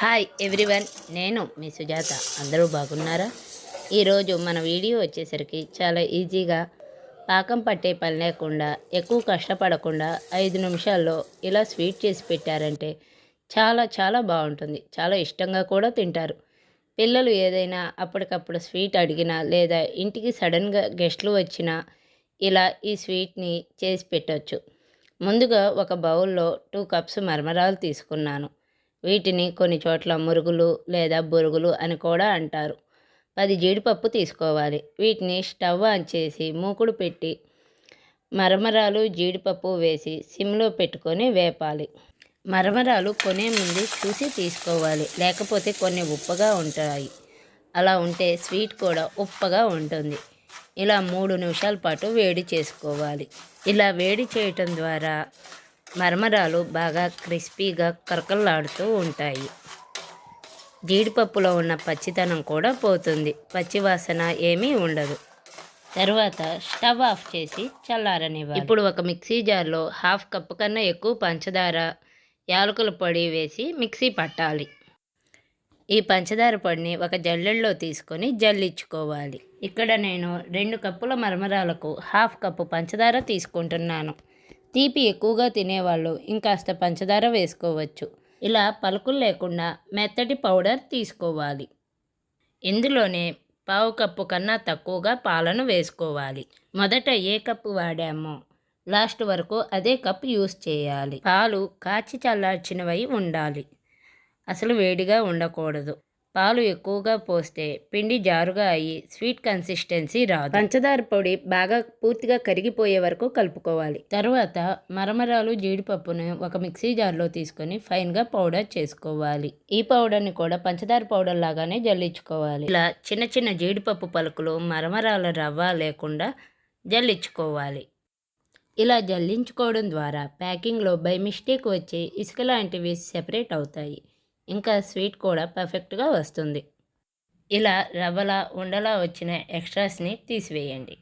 Hi everyone నేను మీ సుజాత. అందరూ బాగున్నారా? ఈరోజు మన వీడియో వచ్చేసరికి చాలా ఈజీగా పాకం పట్టే పని లేకుండా ఎక్కువ కష్టపడకుండా ఐదు నిమిషాల్లో ఇలా స్వీట్ చేసి పెట్టారంటే చాలా చాలా బాగుంటుంది. చాలా ఇష్టంగా కూడా తింటారు. పిల్లలు ఏదైనా అప్పటికప్పుడు స్వీట్ అడిగినా లేదా ఇంటికి సడన్గా గెస్ట్లు వచ్చినా ఇలా ఈ స్వీట్ని చేసి పెట్టవచ్చు ముందుగా ఒక బౌల్లో టూ కప్స్ మరమరాలు తీసుకున్నాను. వీటిని కొన్ని చోట్ల మురుగులు లేదా బొరుగులు అని కూడా అంటారు. పది జీడిపప్పు తీసుకోవాలి. వీటిని స్టవ్ ఆన్ చేసి మూకుడు పెట్టి మరమరాలు జీడిపప్పు వేసి సిమ్లో పెట్టుకొని వేపాలి. మరమరాలు కొనే ముందు చూసి తీసుకోవాలి. లేకపోతే కొన్ని ఉప్పగా ఉంటాయి. అలా ఉంటే స్వీట్ కూడా ఉప్పగా ఉంటుంది. ఇలా మూడు నిమిషాల పాటు వేడి చేసుకోవాలి. ఇలా వేడి చేయటం ద్వారా మరమరాలు బాగా క్రిస్పీగా కరకల్లాడుతూ ఉంటాయి. జీడిపప్పులో ఉన్న పచ్చితనం కూడా పోతుంది. పచ్చివాసన ఏమీ ఉండదు. తర్వాత స్టవ్ ఆఫ్ చేసి చల్లారనివ్వాలి. ఇప్పుడు ఒక మిక్సీ జార్లో హాఫ్ కప్పు కన్నా ఎక్కువ పంచదార యాలకుల పొడి వేసి మిక్సీ పట్టాలి. ఈ పంచదార పొడిని ఒక జల్లెల్లో తీసుకొని జల్లించుకోవాలి. ఇక్కడ నేను రెండు కప్పుల మరమరాలకు హాఫ్ కప్పు పంచదార తీసుకుంటున్నాను. తీపి ఎక్కువగా తినేవాళ్ళు. ఇంకాస్త పంచదార వేసుకోవచ్చు. ఇలా పలుకులు లేకుండా మెత్తటి పౌడర్ తీసుకోవాలి. ఇందులోనే పావు కప్పు కన్నా తక్కువగా పాలను వేసుకోవాలి. మొదట ఏ కప్పు వాడామో లాస్ట్ వరకు అదే కప్ యూస్ చేయాలి. పాలు కాచి చల్లార్చినవై ఉండాలి. అసలు వేడిగా ఉండకూడదు. పాలు ఎక్కువగా పోస్తే పిండి జారుగా అయ్యి స్వీట్ కన్సిస్టెన్సీ రాదు. పంచదార పొడి బాగా పూర్తిగా కరిగిపోయే వరకు కలుపుకోవాలి. తర్వాత మరమరాలు జీడిపప్పును ఒక మిక్సీ జార్లో తీసుకొని ఫైన్గా పౌడర్ చేసుకోవాలి. ఈ పౌడర్ని కూడా పంచదార పౌడర్ లాగానే జల్లించుకోవాలి. ఇలా చిన్న చిన్న జీడిపప్పు పలుకులు మరమరాల రవ్వ లేకుండా జల్లించుకోవాలి. ఇలా జల్లించుకోవడం ద్వారా ప్యాకింగ్లో బై మిస్టేక్ వచ్చే ఇసుక లాంటివి సెపరేట్ అవుతాయి. ఇంకా స్వీట్ కూడా పర్ఫెక్ట్గా వస్తుంది. ఇలా రవ్వలా ఉండలా వచ్చిన ఎక్స్ట్రాస్ని తీసివేయండి.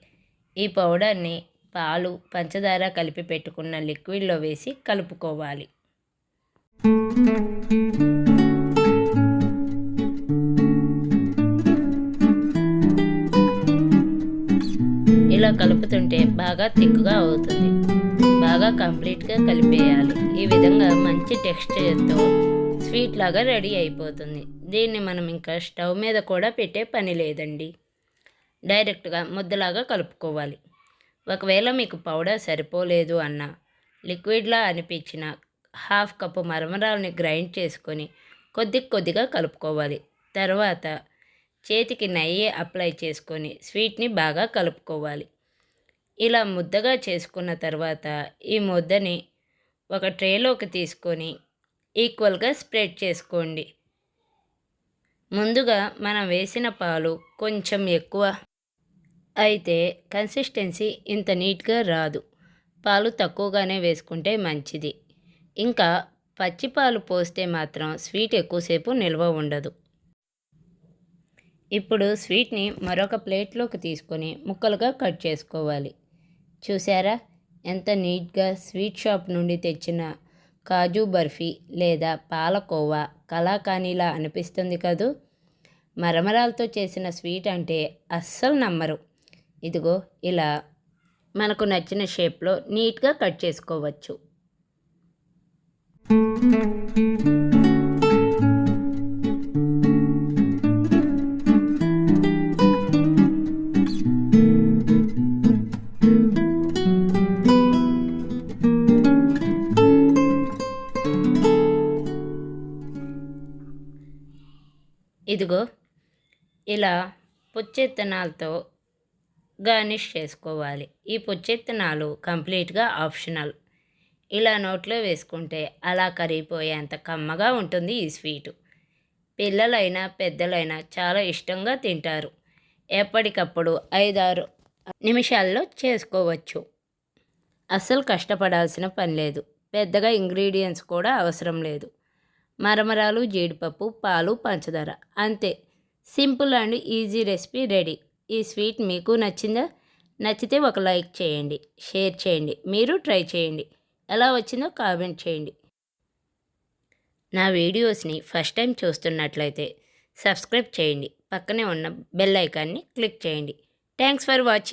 ఈ పౌడర్ని పాలు పంచదార కలిపి పెట్టుకున్న లిక్విడ్లో వేసి కలుపుకోవాలి. ఇలా కలుపుతుంటే బాగా తిక్కుగా అవుతుంది. బాగా కంప్లీట్గా కలిపేయాలి. ఈ విధంగా మంచి టెక్స్చర్తో స్వీట్ లాగా రెడీ అయిపోతుంది. దీన్ని మనం ఇంకా స్టవ్ మీద కూడా పెట్టే పని లేదండి. డైరెక్ట్గా ముద్దలాగా కలుపుకోవాలి. ఒకవేళ మీకు పౌడర్ సరిపోలేదు అన్న లిక్విడ్లా అనిపించిన హాఫ్ కప్పు మరమరాలని గ్రైండ్ చేసుకొని కొద్ది కొద్దిగా కలుపుకోవాలి. తర్వాత చేతికి నెయ్యి అప్లై చేసుకొని స్వీట్ని బాగా కలుపుకోవాలి. ఇలా ముద్దగా చేసుకున్న తర్వాత ఈ ముద్దని ఒక ట్రేలోకి తీసుకొని ఈక్వల్గా స్ప్రెడ్ చేసుకోండి. ముందుగా మనం వేసిన పాలు కొంచెం ఎక్కువ అయితే కన్సిస్టెన్సీ ఇంత నీట్గా రాదు. పాలు తక్కువగానే వేసుకుంటే మంచిది. ఇంకా పచ్చి పాలు పోస్తే మాత్రం స్వీట్ ఎక్కువసేపు నిల్వ ఉండదు. ఇప్పుడు స్వీట్ని మరొక ప్లేట్లోకి తీసుకొని ముక్కలుగా కట్ చేసుకోవాలి. చూసారా? ఎంత నీట్గా స్వీట్ షాప్ నుండి తెచ్చిన కాజు బర్ఫీ లేదా పాలకోవా కలాకానీలా అనిపిస్తుంది కదూ? మరమరాలతో చేసిన స్వీట్ అంటే అస్సలు నమ్మరు. ఇదిగో ఇలా మనకు నచ్చిన షేప్లో నీట్గా కట్ చేసుకోవచ్చు. ఇదిగో ఇలా పుచ్చెత్తనాలతో గార్నిష్ చేసుకోవాలి. ఈ పుచ్చెత్తనాలు కంప్లీట్గా ఆప్షనల్. ఇలా నోట్లో వేసుకుంటే అలా కరిగిపోయేంత కమ్మగా ఉంటుంది ఈ స్వీటు. పిల్లలైనా పెద్దలైనా చాలా ఇష్టంగా తింటారు. ఎప్పటికప్పుడు ఐదారు నిమిషాల్లో చేసుకోవచ్చు. అస్సలు కష్టపడాల్సిన పని లేదు. పెద్దగా ఇంగ్రీడియంట్స్ కూడా అవసరం లేదు. మరమరాలు జీడిపప్పు పాలు పంచదార. అంతే. Simple and easy recipe ready. ఈ స్వీట్ మీకు నచ్చిందా? నచ్చితే ఒక లైక్ చేయండి షేర్ చేయండి మీరు ట్రై చేయండి. ఎలా వచ్చిందో కామెంట్ చేయండి. నా వీడియోస్ని ఫస్ట్ టైం చూస్తున్నట్లయితే సబ్స్క్రైబ్ చేయండి. పక్కనే ఉన్న బెల్ ఐకాన్ని క్లిక్ చేయండి. Thanks for watching.